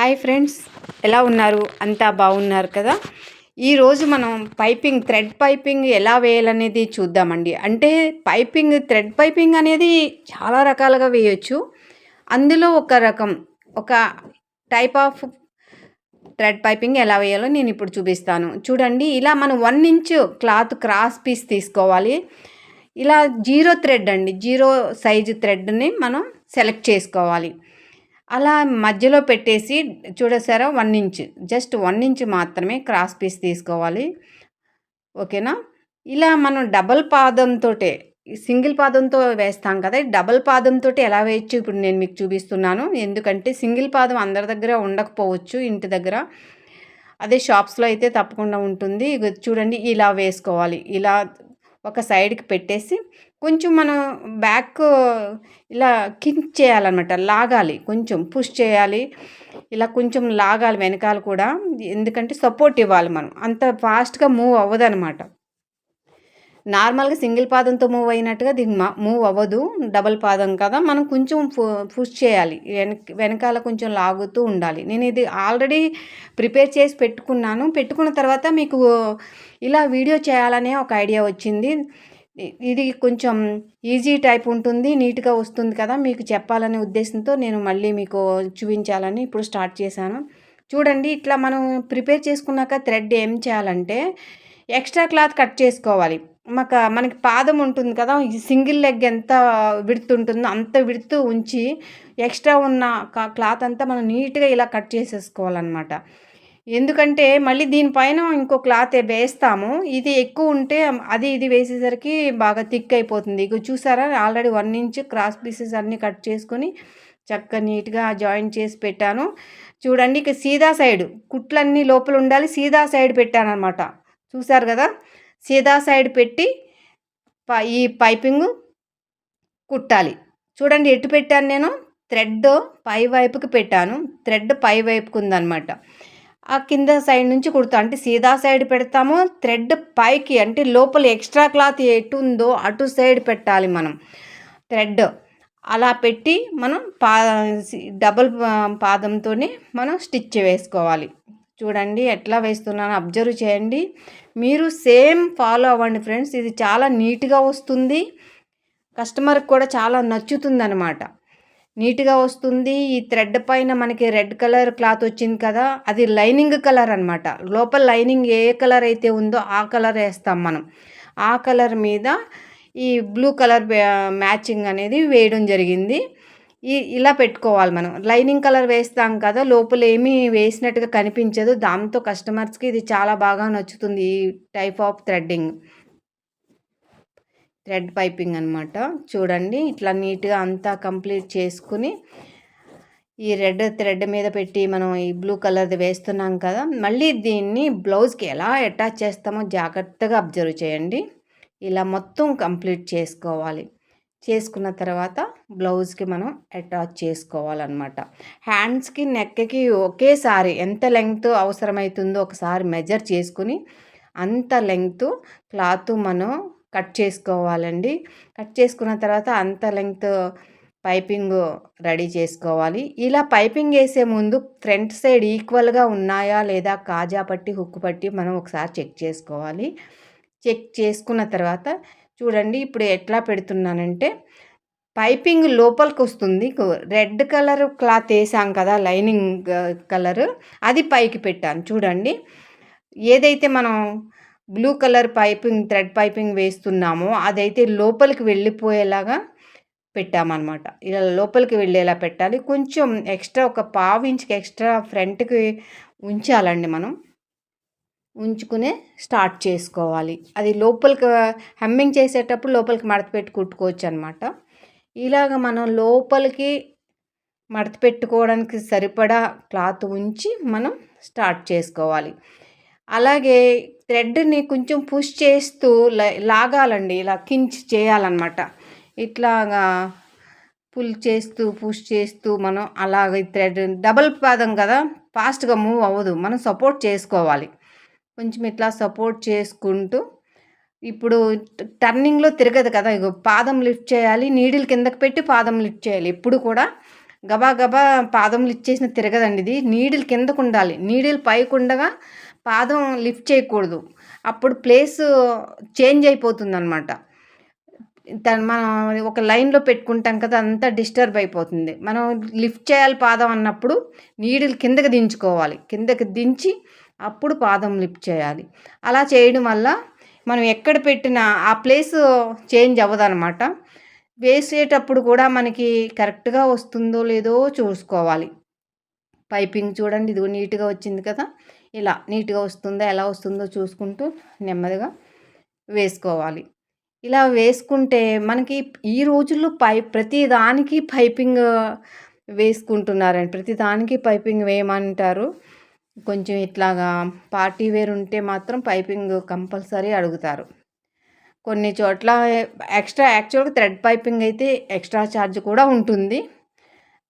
Hi friends ఎలా ఉన్నారు? అంతా బాగున్నారు కదా? ఈరోజు మనం పైపింగ్ థ్రెడ్ పైపింగ్ ఎలా వేయాలనేది చూద్దామండి. అంటే పైపింగ్ థ్రెడ్ పైపింగ్ అనేది చాలా రకాలుగా వేయొచ్చు. అందులో ఒక రకం ఒక టైప్ ఆఫ్ థ్రెడ్ పైపింగ్ ఎలా వేయాలో నేను ఇప్పుడు చూపిస్తాను. చూడండి ఇలా మనం one inch cloth cross piece తీసుకోవాలి. ఇలా జీరో థ్రెడ్ అండి జీరో సైజు థ్రెడ్ని మనం సెలెక్ట్ చేసుకోవాలి. అలా మధ్యలో పెట్టేసి చూడసారా one inch. Just one inch మాత్రమే క్రాస్ పీస్ తీసుకోవాలి. ఓకేనా? ఇలా మనం డబల్ పాదంతో సింగిల్ పాదంతో వేస్తాం కదా డబల్ పాదంతో ఎలా వేయచ్చు? ఇప్పుడు నేను మీకు చూపిస్తున్నాను. ఎందుకంటే సింగిల్ పాదం అందరి దగ్గర ఉండకపోవచ్చు ఇంటి దగ్గర. అదే షాప్స్లో అయితే తప్పకుండా ఉంటుంది. చూడండి ఇలా వేసుకోవాలి. ఇలా ఒక సైడ్కి పెట్టేసి కొంచెం మనం బ్యాక్ ఇలా కింక్ చేయాలన్నమాట లాగాలి కొంచెం పుష్ చేయాలి. ఇలా కొంచెం లాగాలి వెనకాల కూడా. ఎందుకంటే సపోర్ట్ ఇవ్వాలి మనం. అంత ఫాస్ట్గా మూవ్ అవ్వదనమాట నార్మల్గా సింగిల్ పాదంతో మూవ్ అయినట్టుగా దీన్ని మూవ్ అవ్వదు. డబల్ పాదం కదా. మనం కొంచెం పుష్ చేయాలి. వెనక వెనకాల కొంచెం లాగుతూ ఉండాలి. నేను ఇది ఆల్రెడీ ప్రిపేర్ చేసి పెట్టుకున్నాను. పెట్టుకున్న తర్వాత మీకు ఇలా వీడియో చేయాలనే ఒక ఐడియా వచ్చింది. ఇది కొంచెం ఈజీ టైప్ ఉంటుంది. నీట్గా వస్తుంది కదా. మీకు చెప్పాలనే ఉద్దేశంతో నేను మళ్ళీ మీకు చూపించాలని ఇప్పుడు స్టార్ట్ చేశాను. చూడండి ఇట్లా మనం ప్రిపేర్ చేసుకున్నాక థ్రెడ్ ఏం చేయాలంటే ఎక్స్ట్రా క్లాత్ కట్ చేసుకోవాలి. మాకు మనకి పాదం ఉంటుంది కదా సింగిల్ లెగ్ ఎంత విడుతు ఉంటుందో అంత విడుతు ఉంచి ఎక్స్ట్రా ఉన్న క్లాత్ అంతా మనం నీట్గా ఇలా కట్ చేసేసుకోవాలన్నమాట. ఎందుకంటే మళ్ళీ దీనిపైన ఇంకో క్లాత్ వేస్తాము. ఇది ఎక్కువ ఉంటే అది ఇది వేసేసరికి బాగా థిక్ అయిపోతుంది. ఇక చూసారా already one inch cross pieces అన్నీ కట్ చేసుకొని చక్కగా నీట్గా జాయిన్ చేసి పెట్టాను. చూడండి ఇక సీదా సైడ్ కుట్లన్నీ లోపల ఉండాలి సీదా సైడ్ పెట్టాను అనమాట చూసారు కదా? సీదా సైడ్ పెట్టి ఈ పైపింగ్ కుట్టాలి. చూడండి ఎటు పెట్టాను నేను? థ్రెడ్ పై వైపుకి పెట్టాను. థ్రెడ్ పై వైపుకు ఉందన్నమాట. ఆ కింద సైడ్ నుంచి కుడతాం అంటే సీదా సైడ్ పెడతాము. థ్రెడ్ పైకి అంటే లోపల ఎక్స్ట్రా క్లాత్ ఎటు ఉందో అటు సైడ్ పెట్టాలి మనం. థ్రెడ్ అలా పెట్టి మనం పా డబుల్ పాదంతోనే మనం స్టిచ్ వేసుకోవాలి. చూడండి ఎట్లా వేస్తున్నాను అబ్జర్వ్ చేయండి. మీరు సేమ్ ఫాలో అవ్వండి ఫ్రెండ్స్ ఇది చాలా నీట్గా వస్తుంది. కస్టమర్కి కూడా చాలా నచ్చుతుంది అనమాట నీట్గా వస్తుంది ఈ థ్రెడ్ పైన మనకి రెడ్ కలర్ క్లాత్ వచ్చింది కదా అది లైనింగ్ కలర్ అనమాట లోపల లైనింగ్ ఏ కలర్ అయితే ఉందో ఆ కలర్ వేస్తాం మనం. ఆ కలర్ మీద ఈ బ్లూ కలర్ మ్యాచింగ్ అనేది వేయడం జరిగింది. ఈ ఇలా పెట్టుకోవాలి మనం. లైనింగ్ కలర్ వేస్తాం కదా లోపల ఏమీ వేసినట్టుగా కనిపించదు. దాంతో కస్టమర్స్కి ఇది చాలా బాగా నచ్చుతుంది ఈ type of threading. Thread piping అనమాట చూడండి ఇట్లా నీట్గా అంతా కంప్లీట్ చేసుకుని ఈ రెడ్ థ్రెడ్ మీద పెట్టి మనం ఈ బ్లూ కలర్ది వేస్తున్నాం కదా మళ్ళీ దీన్ని బ్లౌజ్కి ఎలా అటాచ్ చేస్తామో జాగ్రత్తగా అబ్జర్వ్ చేయండి. ఇలా మొత్తం కంప్లీట్ చేసుకోవాలి. చేసుకున్న తర్వాత బ్లౌజ్కి మనం అటాచ్ చేసుకోవాలన్నమాట. హ్యాండ్స్కి నెక్కి ఒకేసారి ఎంత లెంగ్త్ అవసరమవుతుందో ఒకసారి మెజర్ చేసుకుని అంత లెంగ్త్ క్లాత్ మనం కట్ చేసుకోవాలండి. కట్ చేసుకున్న తర్వాత అంత లెంగ్త్ పైపింగ్ రెడీ చేసుకోవాలి. ఇలా పైపింగ్ వేసే ముందు ఫ్రంట్ సైడ్ ఈక్వల్గా ఉన్నాయా లేదా కాజా పట్టి హుక్కు పట్టి మనం ఒకసారి చెక్ చేసుకోవాలి. చెక్ చేసుకున్న తర్వాత చూడండి ఇప్పుడు ఎట్లా పెడుతున్నానంటే పైపింగ్ లోపలికి వస్తుంది రెడ్ కలర్ క్లాత్ వేసాం కదా లైనింగ్ కలర్ అది పైకి పెట్టాను. చూడండి ఏదైతే మనం blue colour piping thread piping వేస్తున్నామో అదైతే లోపలికి వెళ్ళిపోయేలాగా పెట్టామన్నమాట. ఇలా లోపలికి వెళ్ళేలా పెట్టాలి. కొంచెం ఎక్స్ట్రా ఒక పావు ఇంచుకి ఎక్స్ట్రా ఫ్రంట్కి ఉంచాలండి మనం. ఉంచుకునే స్టార్ట్ చేసుకోవాలి. అది లోపలికి హమ్మింగ్ చేసేటప్పుడు లోపలికి మడత పెట్టి కుట్టుకోవచ్చు అనమాట ఇలాగ మనం లోపలికి మడత పెట్టుకోవడానికి సరిపడా క్లాత్ ఉంచి మనం స్టార్ట్ చేసుకోవాలి. అలాగే థ్రెడ్ని కొంచెం పుష్ చేస్తూ లాగాలండి. ఇలా కించ్ చేయాలన్నమాట. ఇట్లాగా పుల్ చేస్తూ పుష్ చేస్తూ మనం అలాగ థ్రెడ్ డబల్ పాదం కదా ఫాస్ట్గా మూవ్ అవ్వదు. మనం సపోర్ట్ చేసుకోవాలి. కొంచెం ఇట్లా సపోర్ట్ చేసుకుంటూ ఇప్పుడు టర్నింగ్లో తిరగదు కదా ఇగో పాదం లిఫ్ట్ చేయాలి నీడిల్ కిందకి పెట్టి పాదం లిఫ్ట్ చేయాలి. ఎప్పుడు కూడా గబా గబా పాదం లిఫ్ట్ చేసిన తిరగదండి ఇది. నీడిల్ కిందకు ఉండాలి. నీడిల్ పైకి ఉండగా పాదం లిఫ్ట్ చేయకూడదు. అప్పుడు ప్లేస్ చేంజ్ అయిపోతుంది అనమాట మనం ఒక లైన్లో పెట్టుకుంటాం కదా అంతా డిస్టర్బ్ అయిపోతుంది. మనం లిఫ్ట్ చేయాలి పాదం అన్నప్పుడు నీడిల్ కిందకి దించుకోవాలి. కిందకి దించి అప్పుడు పాదం లిఫ్ట్ చేయాలి. అలా చేయడం వల్ల మనం ఎక్కడ పెట్టినా ఆ ప్లేస్ చేంజ్ అవ్వదనమాట వేసేటప్పుడు కూడా మనకి కరెక్ట్గా వస్తుందో లేదో చూసుకోవాలి. పైపింగ్ చూడండి ఇది నీట్గా వచ్చింది కదా. ఇలా నీట్గా వస్తుందో ఎలా వస్తుందో చూసుకుంటూ నెమ్మదిగా వేసుకోవాలి. ఇలా వేసుకుంటే మనకి ఈ రోజుల్లో పై ప్రతి దానికి పైపింగ్ వేసుకుంటున్నారండి. ప్రతి దానికి పైపింగ్ వేయమంటారు. కొంచెం ఇట్లాగా పార్టీ వేర్ ఉంటే మాత్రం పైపింగ్ కంపల్సరీ అడుగుతారు. కొన్ని చోట్ల ఎక్స్ట్రా యాక్చువల్గా థ్రెడ్ పైపింగ్ అయితే ఎక్స్ట్రా ఛార్జ్ కూడా ఉంటుంది.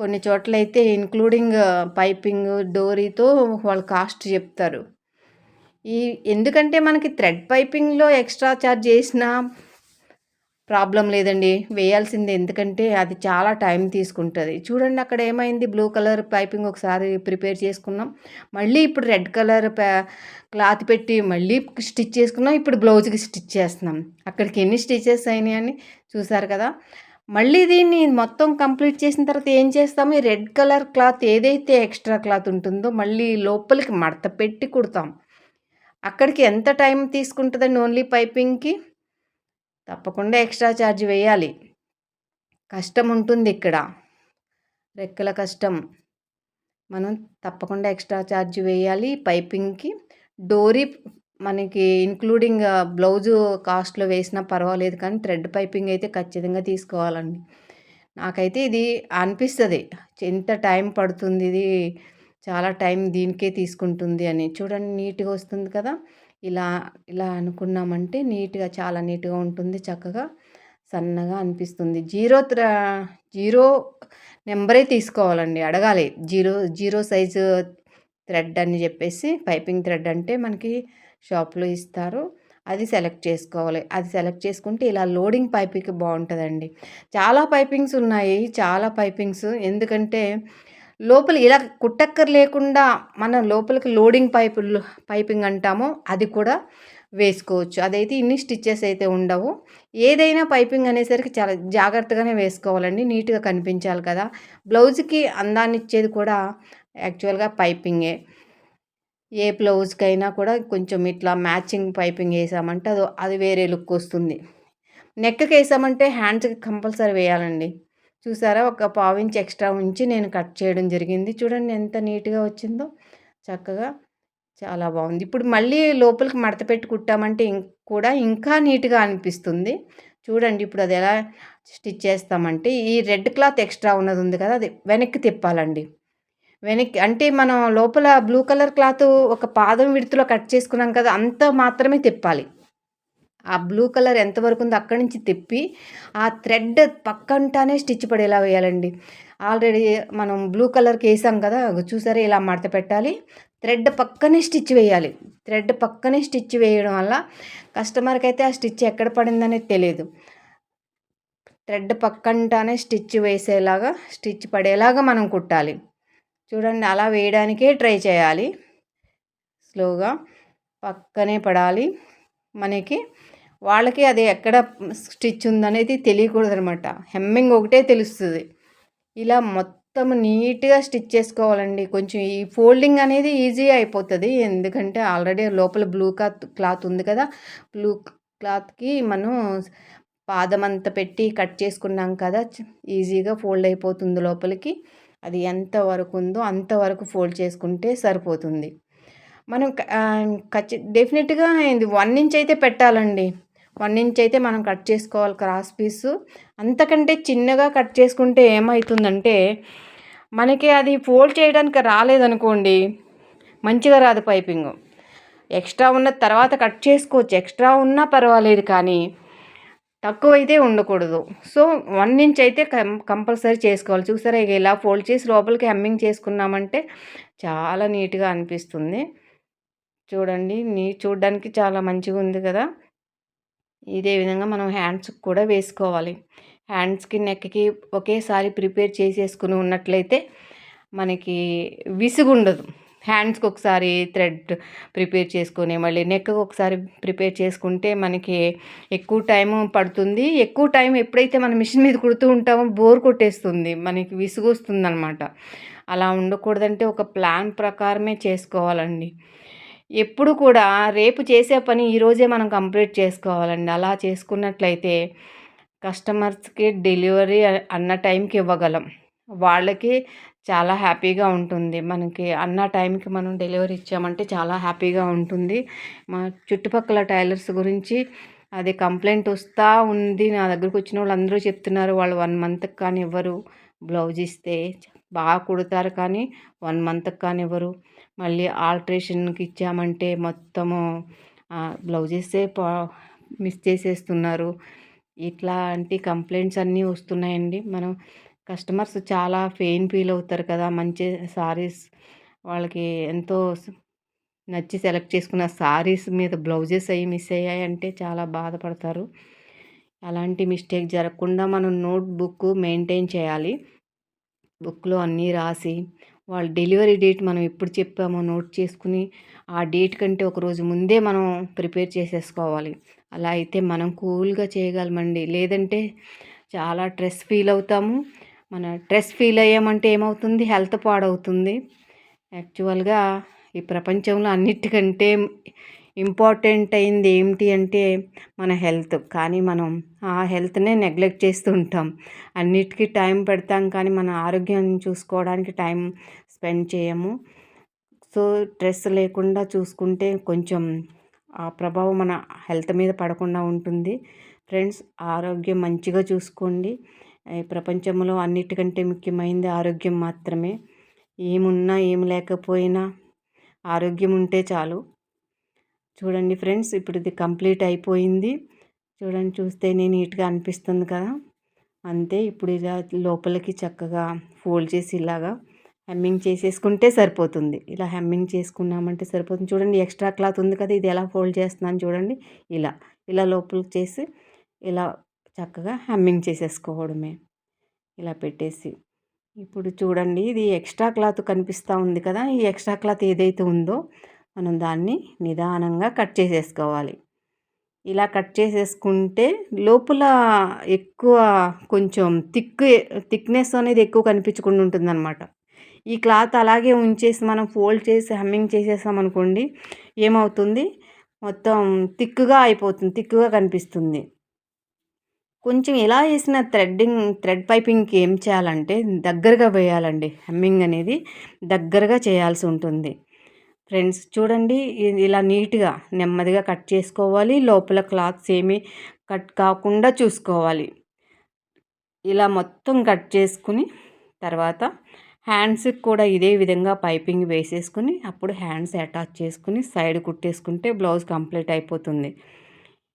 కొన్ని చోట్ల అయితే ఇంక్లూడింగ్ పైపింగ్ డోరీతో వాళ్ళు కాస్ట్ చెప్తారు. ఈ ఎందుకంటే మనకి థ్రెడ్ పైపింగ్లో ఎక్స్ట్రా ఛార్జ్ చేసినా ప్రాబ్లం లేదండి. వేయాల్సిందే. ఎందుకంటే అది చాలా టైం తీసుకుంటుంది. చూడండి అక్కడ ఏమైంది? బ్లూ కలర్ పైపింగ్ ఒకసారి ప్రిపేర్ చేసుకున్నాం. మళ్ళీ ఇప్పుడు రెడ్ కలర్ క్లాత్ పెట్టి మళ్ళీ స్టిచ్ చేసుకున్నాం. ఇప్పుడు బ్లౌజ్కి స్టిచ్ చేస్తున్నాం. అక్కడికి ఎన్ని స్టిచెస్ అయినాయని చూసారు కదా? మళ్ళీ దీన్ని మొత్తం కంప్లీట్ చేసిన తర్వాత ఏం చేస్తాము? ఈ రెడ్ కలర్ క్లాత్ ఏదైతే ఎక్స్ట్రా క్లాత్ ఉంటుందో మళ్ళీ లోపలికి మడత పెట్టి కుడతాం. అక్కడికి ఎంత టైం తీసుకుంటుందండి? ఓన్లీ పైపింగ్కి? తప్పకుండా ఎక్స్ట్రా ఛార్జ్ వేయాలి. కష్టం ఉంటుంది ఇక్కడ. రెక్కల కష్టం. మనం తప్పకుండా ఎక్స్ట్రా ఛార్జ్ వేయాలి పైపింగ్కి. డోరీ మనకి ఇంక్లూడింగ్ బ్లౌజు కాస్ట్లో వేసినా పర్వాలేదు కానీ థ్రెడ్ పైపింగ్ అయితే ఖచ్చితంగా తీసుకోవాలండి. నాకైతే ఇది అనిపిస్తుంది. ఎంత టైం పడుతుంది ఇది చాలా టైం దీనికే తీసుకుంటుంది అని. చూడండి నీట్గా వస్తుంది కదా. ఇలా ఇలా అనుకున్నామంటే నీట్గా చాలా నీట్గా ఉంటుంది. చక్కగా సన్నగా అనిపిస్తుంది. జీరో త్ర జీరో నెంబరే తీసుకోవాలండి. అడగాలి. జీరో జీరో సైజు థ్రెడ్ అని చెప్పేసి పైపింగ్ థ్రెడ్ అంటే మనకి షాప్లో ఇస్తారు. అది సెలెక్ట్ చేసుకోవాలి. అది సెలెక్ట్ చేసుకుంటే ఇలా లోడింగ్ పైపింగ్ బాగుంటుందండి. చాలా పైపింగ్స్ ఉన్నాయి. చాలా పైపింగ్స్ ఎందుకంటే లోపల ఇలా కుట్టక్కర్ లేకుండా మనం లోపలికి లోడింగ్ పైపు పైపింగ్ అంటామో అది కూడా వేసుకోవచ్చు. అదైతే ఇన్ని స్టిచ్చెస్ అయితే ఉండవు. ఏదైనా పైపింగ్ అనేసరికి చాలా జాగ్రత్తగానే వేసుకోవాలండి. నీట్గా కనిపించాలి కదా. బ్లౌజ్కి అందాన్ని ఇచ్చేది కూడా యాక్చువల్గా పైపింగే. ఏ బ్లౌజ్కైనా కూడా కొంచెం ఇట్లా మ్యాచింగ్ పైపింగ్ వేసామంటే అది అది వేరే లుక్ వస్తుంది. నెక్కి వేసామంటే హ్యాండ్స్కి కంపల్సరీ వేయాలండి. చూసారా? ఒక పావించి ఎక్స్ట్రా ఉంచి నేను కట్ చేయడం జరిగింది. చూడండి ఎంత నీట్గా వచ్చిందో. చక్కగా చాలా బాగుంది. ఇప్పుడు మళ్ళీ లోపలికి మడత పెట్టి కుట్టామంటే కూడా ఇంకా నీట్గా అనిపిస్తుంది. చూడండి ఇప్పుడు అది ఎలా స్టిచ్ చేస్తామంటే ఈ రెడ్ క్లాత్ ఎక్స్ట్రా ఉన్నది ఉంది కదా అది వెనక్కి తిప్పాలండి. వెనక్కి అంటే మనం లోపల బ్లూ కలర్ క్లాత్ ఒక పాదం విడుతులో కట్ చేసుకున్నాం కదా అంత మాత్రమే తిప్పాలి. ఆ బ్లూ కలర్ ఎంతవరకు ఉందో అక్కడి నుంచి తిప్పి ఆ థ్రెడ్ పక్కంటానే స్టిచ్ పడేలా వేయాలండి. ఆల్రెడీ మనం బ్లూ కలర్కి వేసాం కదా చూసారా ఇలా మడత పెట్టాలి. థ్రెడ్ పక్కనే స్టిచ్ వేయాలి. థ్రెడ్ పక్కనే స్టిచ్ వేయడం వల్ల కస్టమర్కి అయితే ఆ స్టిచ్ ఎక్కడ పడిందనేది తెలియదు థ్రెడ్ పక్కంటానే స్టిచ్ వేసేలాగా స్టిచ్ పడేలాగా మనం కుట్టాలి. చూడండి అలా వేయడానికే ట్రై చేయాలి. స్లోగా పక్కనే పడాలి మనకి. వాళ్ళకి అది ఎక్కడ స్టిచ్ ఉందనేది తెలియకూడదు అనమాట హెమ్మింగ్ ఒకటే తెలుస్తుంది. ఇలా మొత్తం నీట్గా స్టిచ్ చేసుకోవాలండి. కొంచెం ఈ ఫోల్డింగ్ అనేది ఈజీ అయిపోతుంది. ఎందుకంటే ఆల్రెడీ లోపల బ్లూ క్లాత్ క్లాత్ ఉంది కదా. బ్లూ క్లాత్కి మనం పాదం అంతా పెట్టి కట్ చేసుకున్నాం కదా. ఈజీగా ఫోల్డ్ అయిపోతుంది లోపలికి. అది ఎంత వరకు ఉందో అంతవరకు ఫోల్డ్ చేసుకుంటే సరిపోతుంది. మనం ఖచ్చి డెఫినెట్గా ఇది వన్ ఇంచ్ అయితే పెట్టాలండి. వన్ ఇంచ్ అయితే మనం కట్ చేసుకోవాలి క్రాస్ పీసు. అంతకంటే చిన్నగా కట్ చేసుకుంటే ఏమవుతుందంటే మనకి అది ఫోల్డ్ చేయడానికి రాలేదనుకోండి మంచిగా రాదు పైపింగ్. ఎక్స్ట్రా ఉన్న తర్వాత కట్ చేసుకోవచ్చు. ఎక్స్ట్రా ఉన్నా పర్వాలేదు కానీ తక్కువ అయితే ఉండకూడదు. సో వన్ ఇంచ్ అయితే కం కంపల్సరీ చేసుకోవాలి. చూసారా ఇక ఇలా ఫోల్డ్ చేసి లోపలికి హెమ్మింగ్ చేసుకున్నామంటే చాలా నీట్గా అనిపిస్తుంది. చూడండి నీ చూడడానికి చాలా మంచిగా ఉంది కదా. ఇదే విధంగా మనం హ్యాండ్స్కి కూడా వేసుకోవాలి. హ్యాండ్స్కి నెక్కి ఒకేసారి ప్రిపేర్ చేసేసుకుని ఉన్నట్లయితే మనకి విసుగుండదు. హ్యాండ్స్కి ఒకసారి థ్రెడ్ ప్రిపేర్ చేసుకుని మళ్ళీ నెక్కి ఒకసారి ప్రిపేర్ చేసుకుంటే మనకి ఎక్కువ టైం పడుతుంది. ఎక్కువ టైం ఎప్పుడైతే మనం మిషన్ మీద కుడుతూ ఉంటామో బోర్ కొట్టేస్తుంది. మనకి విసుగు వస్తుంది అలా ఉండకూడదంటే ఒక ప్లాన్ ప్రకారమే చేసుకోవాలండి. ఎప్పుడు కూడా రేపు చేసే పని ఈరోజే మనం కంప్లీట్ చేసుకోవాలండి. అలా చేసుకున్నట్లయితే కస్టమర్స్కి డెలివరీ అన్న టైంకి ఇవ్వగలం. వాళ్ళకి చాలా హ్యాపీగా ఉంటుంది. మనకి అన్న టైంకి మనం డెలివరీ ఇచ్చామంటే చాలా హ్యాపీగా ఉంటుంది. మా చుట్టుపక్కల టైలర్స్ గురించి అది కంప్లైంట్ వస్తూ ఉంది. నా దగ్గరకు వచ్చిన వాళ్ళు అందరూ చెప్తున్నారు. వాళ్ళు వన్ మంత్కి కానీ ఇవ్వరు బ్లౌజ్ ఇస్తే బాగా కుడతారు కానీ వన్ మంత్కి కానీ ఇవ్వరు మళ్ళీ ఆల్ట్రేషన్కి ఇచ్చామంటే మొత్తము బ్లౌజెసే మిస్ చేసేస్తున్నారు. ఇట్లాంటి కంప్లైంట్స్ అన్నీ వస్తున్నాయండి. మనం కస్టమర్స్ చాలా ఫెయిన్ ఫీల్ అవుతారు కదా మంచి సారీస్ వాళ్ళకి ఎంతో నచ్చి సెలెక్ట్ చేసుకున్న సారీస్ మీద బ్లౌజెస్ అవి మిస్ అయ్యాయి అంటే చాలా బాధపడతారు. అలాంటి మిస్టేక్ జరగకుండా మనం నోట్ బుక్ మెయింటైన్ చేయాలి. బుక్లో అన్నీ రాసి వాళ్ళ డెలివరీ డేట్ మనం ఎప్పుడు చెప్పామో నోట్ చేసుకుని ఆ డేట్ కంటే ఒక రోజు ముందే మనం ప్రిపేర్ చేసేసుకోవాలి. అలా అయితే మనం కూల్గా చేయగలమండి. లేదంటే చాలా స్ట్రెస్ ఫీల్ అవుతాము. మన స్ట్రెస్ ఫీల్ అయ్యామంటే ఏమవుతుంది? హెల్త్ పాడవుతుంది. యాక్చువల్గా ఈ ప్రపంచంలో అన్నిటికంటే ఇంపార్టెంట్ అయింది ఏమిటి అంటే మన హెల్త్. కానీ మనం ఆ హెల్త్నే నెగ్లెక్ట్ చేస్తూ ఉంటాం. అన్నిటికీ టైం పెడతాం కానీ మన ఆరోగ్యం చూసుకోవడానికి టైం స్పెండ్ చేయము. సో స్ట్రెస్ లేకుండా చూసుకుంటే కొంచెం ఆ ప్రభావం మన హెల్త్ మీద పడకుండా ఉంటుంది. ఫ్రెండ్స్ ఆరోగ్యం మంచిగా చూసుకోండి. ఈ ప్రపంచంలో అన్నిటికంటే ముఖ్యమైనది ఆరోగ్యం మాత్రమే. ఏమున్నా ఏం లేకపోయినా ఆరోగ్యం ఉంటే చాలు. చూడండి ఫ్రెండ్స్ ఇప్పుడు ఇది కంప్లీట్ అయిపోయింది. చూడండి చూస్తే నేను నీట్గా అనిపిస్తుంది కదా. అంతే ఇప్పుడు ఇలా లోపలికి చక్కగా ఫోల్డ్ చేసి ఇలాగా హెమ్మింగ్ చేసేసుకుంటే సరిపోతుంది. ఇలా హెమ్మింగ్ చేసుకున్నామంటే సరిపోతుంది. చూడండి ఎక్స్ట్రా క్లాత్ ఉంది కదా ఇది ఎలా ఫోల్డ్ చేస్తున్నాను చూడండి. ఇలా ఇలా లోపలికి చేసి ఇలా చక్కగా హెమ్మింగ్ చేసేసుకోవడమే. ఇలా పెట్టేసి. ఇప్పుడు చూడండి ఇది ఎక్స్ట్రా క్లాత్ కనిపిస్తూ ఉంది కదా ఈ ఎక్స్ట్రా క్లాత్ ఏదైతే ఉందో మనం దాన్ని నిదానంగా కట్ చేసేసుకోవాలి. ఇలా కట్ చేసేసుకుంటే లోపల ఎక్కువ కొంచెం థిక్ థిక్నెస్ అనేది ఎక్కువ కనిపించకుండా ఉంటుందన్నమాట. ఈ క్లాత్ అలాగే ఉంచేసి మనం ఫోల్డ్ చేసి హమ్మింగ్ చేసేసామనుకోండి ఏమవుతుంది? మొత్తం థిక్గా అయిపోతుంది థిక్గా కనిపిస్తుంది. కొంచెం ఎలా వేసిన థ్రెడ్డింగ్ థ్రెడ్ పైపింగ్కి ఏం చేయాలంటే దగ్గరగా వేయాలండి. హెమ్మింగ్ అనేది దగ్గరగా చేయాల్సి ఉంటుంది. ఫ్రెండ్స్ చూడండి. ఇలా నీట్గా నెమ్మదిగా కట్ చేసుకోవాలి. లోపల క్లాత్స్ ఏమీ కట్ కాకుండా చూసుకోవాలి. ఇలా మొత్తం కట్ చేసుకుని తర్వాత హ్యాండ్స్కి కూడా ఇదే విధంగా పైపింగ్ వేసేసుకుని అప్పుడు హ్యాండ్స్ అటాచ్ చేసుకుని సైడ్ కుట్టేసుకుంటే బ్లౌజ్ కంప్లీట్ అయిపోతుంది.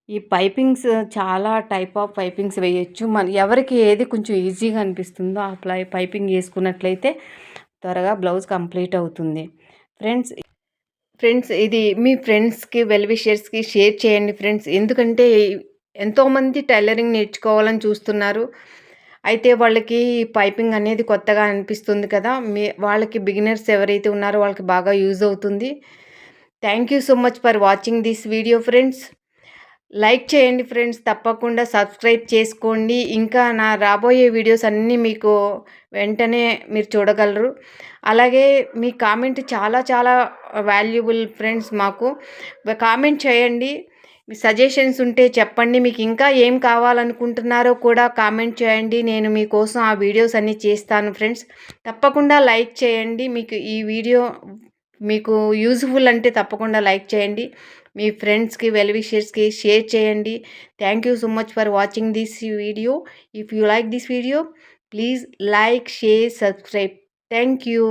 ఈ పైపింగ్స్ చాలా టైప్ ఆఫ్ పైపింగ్స్ వేయచ్చు. మన ఎవరికి ఏది కొంచెం ఈజీగా అనిపిస్తుందో ఆ పైపింగ్ వేసుకున్నట్లయితే త్వరగా బ్లౌజ్ కంప్లీట్ అవుతుంది. ఫ్రెండ్స్ ఫ్రెండ్స్ ఇది మీ ఫ్రెండ్స్కి వెల్ విషర్స్కి షేర్ చేయండి ఫ్రెండ్స్. ఎందుకంటే ఎంతోమంది టైలరింగ్ నేర్చుకోవాలని చూస్తున్నారు. అయితే వాళ్ళకి పైపింగ్ అనేది కొత్తగా అనిపిస్తుంది కదా. మీ వాళ్ళకి బిగినర్స్ ఎవరైతే ఉన్నారో వాళ్ళకి బాగా యూజ్ అవుతుంది. Thank you so much for watching this video friends. Like చేయండి ఫ్రెండ్స్ తప్పకుండా సబ్స్క్రైబ్ చేసుకోండి. ఇంకా నా రాబోయే వీడియోస్ అన్నీ మీకు వెంటనే మీరు చూడగలరు. అలాగే మీ కామెంట్ చాలా చాలా వాల్యుబుల్ ఫ్రెండ్స్ మాకు. కామెంట్ చేయండి. మీ సజెషన్స్ ఉంటే చెప్పండి. మీకు ఇంకా ఏం కావాలనుకుంటున్నారో కూడా కామెంట్ చేయండి. నేను మీకోసం ఆ వీడియోస్ అన్నీ చేస్తాను ఫ్రెండ్స్. తప్పకుండా లైక్ చేయండి. మీకు ఈ వీడియో మీకు యూజ్ఫుల్ అంటే తప్పకుండా లైక్ చేయండి. మీ ఫ్రెండ్స్కి వెల్విషర్స్కి షేర్ చేయండి. Thank you so much for watching this video. If you like this video please like share subscribe. Thank you